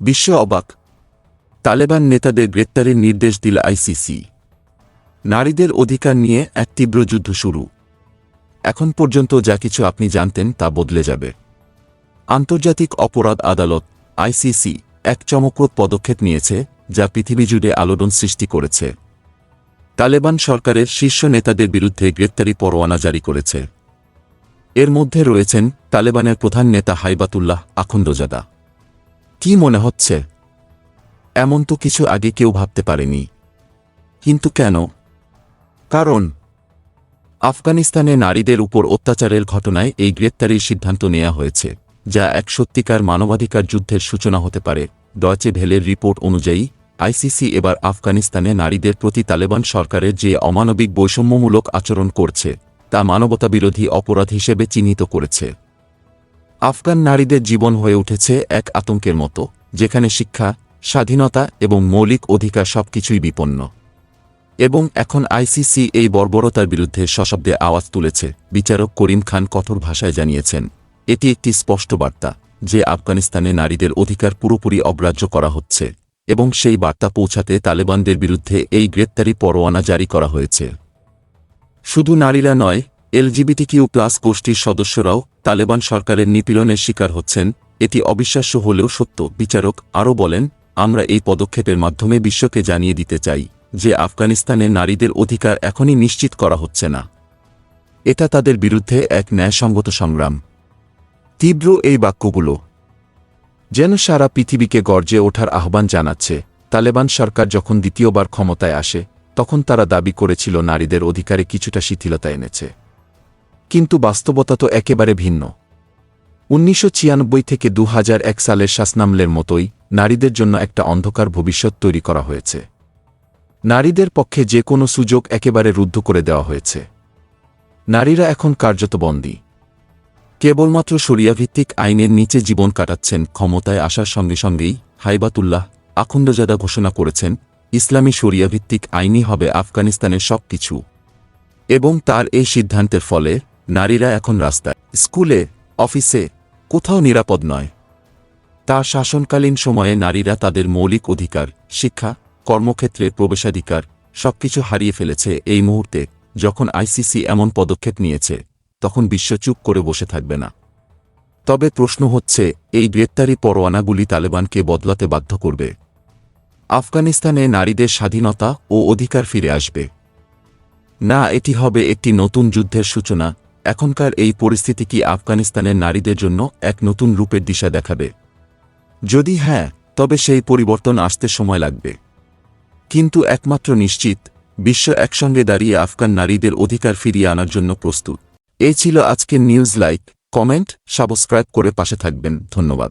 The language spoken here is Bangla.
বিশ্ব অবাক। তালেবান নেতাদের গ্রেপ্তারের নির্দেশ দিল আইসিসি। নারীদের অধিকার নিয়ে এক তীব্র যুদ্ধ শুরু। এখন পর্যন্ত যা কিছু আপনি জানতেন তা বদলে যাবে। আন্তর্জাতিক অপরাধ আদালত, আইসিসি, এক চমকপ্রদ পদক্ষেপ নিয়েছে যা পৃথিবী জুড়ে আলোড়ন সৃষ্টি করেছে। তালেবান সরকারের শীর্ষ নেতাদের বিরুদ্ধে গ্রেপ্তারি পরোয়ানা জারি করেছে। এর মধ্যে রয়েছেন তালেবানের প্রধান নেতা হাইবাতুল্লাহ আখন্দজাদা কি মনে হচ্ছে? এমন তো কিছু আগে কেউ ভাবতে পারেনি। কিন্তু কেন? কারণ, আফগানিস্তানে নারীদের উপর অত্যাচারের ঘটনায় এই গ্রেপ্তারির সিদ্ধান্ত নেওয়া হয়েছে, যা এক সত্যিকার মানবাধিকার যুদ্ধের সূচনা হতে পারে। ডয়চে ভেলের রিপোর্ট অনুযায়ী, আইসিসি এবার আফগানিস্তানে নারীদের প্রতি তালেবান সরকারের যে অমানবিক বৈষম্যমূলক আচরণ করছে, তা মানবতাবিরোধী অপরাধ হিসেবে চিহ্নিত করেছে। আফগান নারীদের জীবন হয়ে উঠেছে এক আতঙ্কের মতো, যেখানে শিক্ষা, স্বাধীনতা এবং মৌলিক অধিকার সবকিছুই বিপন্ন। এবং এখন আইসিসি এই বর্বরতার বিরুদ্ধে সশব্দে আওয়াজ তুলেছে, বিচারক করিম খান কঠোর ভাষায় জানিয়েছেন। এটি একটি স্পষ্ট বার্তা, যে আফগানিস্তানে নারীদের অধিকার পুরোপুরি অগ্রাহ্য করা হচ্ছে, এবং সেই বার্তা পৌঁছাতে তালেবানদের বিরুদ্ধে এই গ্রেপ্তারি পরোয়ানা জারি করা হয়েছে। শুধু নারীরা নয় এলজিবিটি কিউ প্লাস গোষ্ঠীর সদস্যরাও তালেবান সরকারের নিপীড়নের শিকার হচ্ছেন, এটি অবিশ্বাস্য হলেও সত্য, বিচারক আরও বলেন, আমরা এই পদক্ষেপের মাধ্যমে বিশ্বকে জানিয়ে দিতে চাই যে আফগানিস্তানে নারীদের অধিকার এখনই নিশ্চিত করা হচ্ছে না। এটা তাদের বিরুদ্ধে এক ন্যায়সঙ্গত সংগ্রাম। তীব্র এই বাক্যগুলো। যেন সারা পৃথিবীকে গর্জে ওঠার আহ্বান জানাচ্ছে, তালেবান সরকার যখন দ্বিতীয়বার ক্ষমতায় আসে, তখন তারা দাবি করেছিল নারীদের অধিকারে কিছুটা শিথিলতা এনেছে। কিন্তু বাস্তবতা তো একেবারে ভিন্ন। উনিশশো ছিয়ানব্বই থেকে দু এক সালের শাসনামলের মতোই নারীদের জন্য একটা অন্ধকার ভবিষ্যৎ তৈরি করা হয়েছে। নারীদের পক্ষে যে কোনো সুযোগ একেবারে রুদ্ধ করে দেওয়া হয়েছে। নারীরা এখন কার্যত বন্দী। কেবলমাত্র শরিয়াভিত্তিক আইনের নিচে জীবন কাটাচ্ছেন, ক্ষমতায় আসার সঙ্গে সঙ্গেই হাইবাতুল্লাহ আখুন্দজাদা ঘোষণা করেছেন, ইসলামী শরিয়াভিত্তিক আইনই হবে আফগানিস্তানের সব কিছু এবং তার এই সিদ্ধান্তের ফলে নারীরা এখন রাস্তায়, স্কুলে, অফিসে, কোথাও নিরাপদ নয়। তার শাসনকালীন সময়ে নারীরা তাদের মৌলিক অধিকার, শিক্ষা কর্মক্ষেত্রে প্রবেশাধিকার সবকিছু হারিয়ে ফেলেছে এই মুহূর্তে, যখন আইসিসি এমন পদক্ষেপ নিয়েছে, তখন বিশ্ব চুপ করে বসে থাকবে না। তবে প্রশ্ন হচ্ছে, এই গ্রেপ্তারি পরোয়ানাগুলি তালেবানকে বদলাতে বাধ্য করবে। আফগানিস্তানে নারীদের স্বাধীনতা ও অধিকার ফিরে আসবে। না, এটি হবে একটি নতুন যুদ্ধের সূচনা এখনকার এই পরিস্থিতি কি আফগানিস্তানের নারীদের জন্য এক নতুন রূপের দিশা দেখাবে? যদি হ্যাঁ তবে সেই পরিবর্তন আসতে সময় লাগবে। কিন্তু একমাত্র নিশ্চিত, বিশ্ব একসঙ্গে দাঁড়িয়ে আফগান নারীদের অধিকার ফিরিয়ে আনার জন্য প্রস্তুত। এই ছিল আজকের নিউজ লাইক, কমেন্ট, সাবস্ক্রাইব করে পাশে থাকবেন। ধন্যবাদ।